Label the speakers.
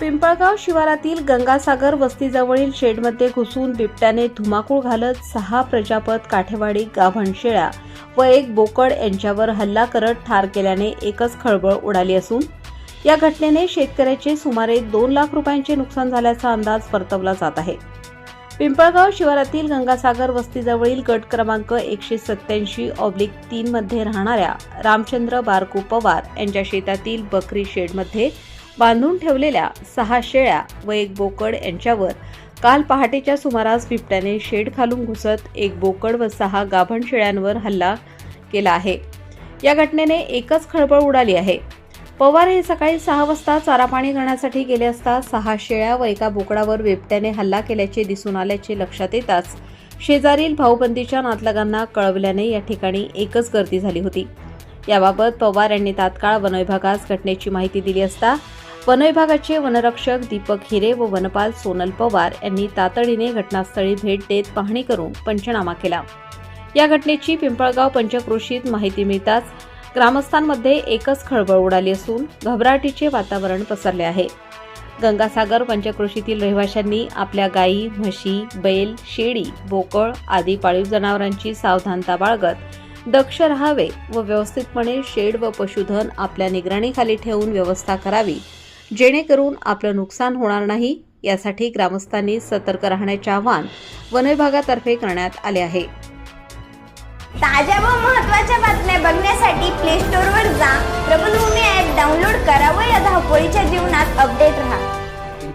Speaker 1: पिंपळगाव शिवारातील गंगासागर वस्तीजवळील शेडमध्ये घुसून बिबट्याने धुमाकूळ घालत सहा प्रजापत काठेवाडी गाभण शेळ्या व एक बोकड यांच्यावर हल्ला करत ठार केल्याने एकच खळबळ उडाली असून या घटनेने शेतकऱ्याचे सुमारे दोन लाख रुपयांचे नुकसान झाल्याचा अंदाज वर्तवला जात आहे. पिंपळगाव शिवारातील गंगासागर वस्तीजवळील गट क्रमांक एकशे सत्याऐंशी ऑब्लिक तीन मध्ये राहणाऱ्या रामचंद्र बारकू पवार यांच्या शेतातील बकरी शेडमध्ये बांधून ठेवलेल्या सहा शेळ्या व एक बोकड यांच्यावर काल पहाटेच्या सुमारास बिबट्याने शेड खालून घुसत एक बोकड व सहा गाभण शेळ्यांवर हल्ला केला आहे. या घटनेने एकच खळबळ उडाली आहे. पवार हे सकाळी सहा वाजता चारा पाणी करण्यासाठी गेले असता सहा शेळ्या व एका बोकडावर बिबट्याने हल्ला केल्याचे दिसून आल्याचे लक्षात येताच शेजारील भाऊबंदीच्या नातलगांना कळवल्याने या ठिकाणी एकच गर्दी झाली होती. याबाबत पवार यांनी तात्काळ वनविभागास घटनेची माहिती दिली असता वनविभागाचे वनरक्षक दीपक हिरे व वनपाल सोनल पवार यांनी तातडीने घटनास्थळी भेट देत पाहणी करून पंचनामा केला. या घटनेची पिंपळगाव पंचक्रोशीत माहिती मिळताच ग्रामस्थांमध्ये एकच खळबळ उडाली असून घबराटीचे वातावरण पसरले आहे. गंगासागर पंचक्रोशीतील रहिवाशांनी आपल्या गायी म्हशी बैल शेळी बोकळ आदी पाळीव जनावरांची सावधानता बाळगत दक्ष राहावे व व्यवस्थितपणे शेड व पशुधन आपल्या निगराणीखाली ठेवून व्यवस्था करावी जेणेकरून आपलं नुकसान होणार नाही यासाठी ग्रामस्थांनी सतर्क राहण्याचे आवाहन वनविभागातर्फे करण्यात आले आहे.
Speaker 2: ताज्या व महत्त्वाच्या बातम्या बघण्यासाठी प्ले स्टोअरवर जा. प्रबलभूमी ॲप डाउनलोड करा व या धावपळीच्या जीवनात अपडेट राहा.